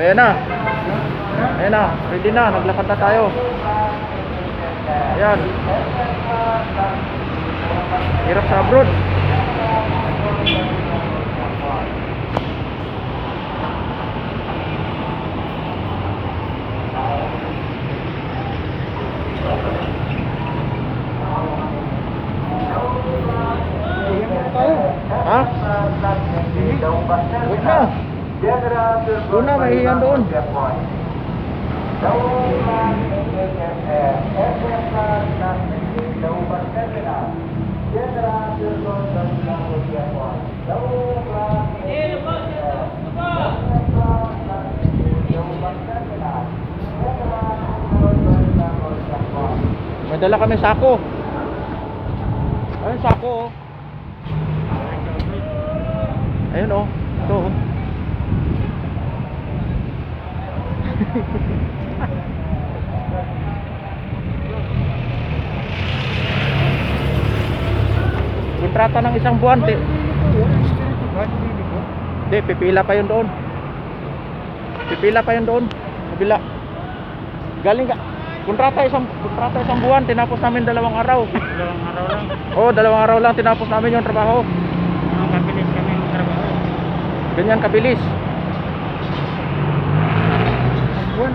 Ayan na. Ayan na. Ready na. Naglakad na tayo. Ayan. Hirap sa abroad. Ha? Huwag na. Doon na, mahihiyan doon. May dala kami sako. Ayun sako oh. Ayun oh. Ito oh. Kontrata ng isang buwan. Di, di, pipila pa yun doon. Pipila pa yun doon. Kabila. Galing ka. Kontrata isang kontrata isang buwan, tinapos namin dalawang araw. Dalawang araw lang. Oo, dalawang araw lang tinapos namin yung trabaho. Mga kabilis kami magtrabaho. Ganyan kabilis.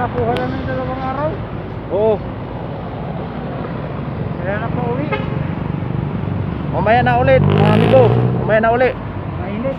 Buwan, nakuha lang ng dalawang araw. Oo. Kaya na pa uwi. Mamaya na ulit, mga amigo. Mamaya na ulit. Mainit.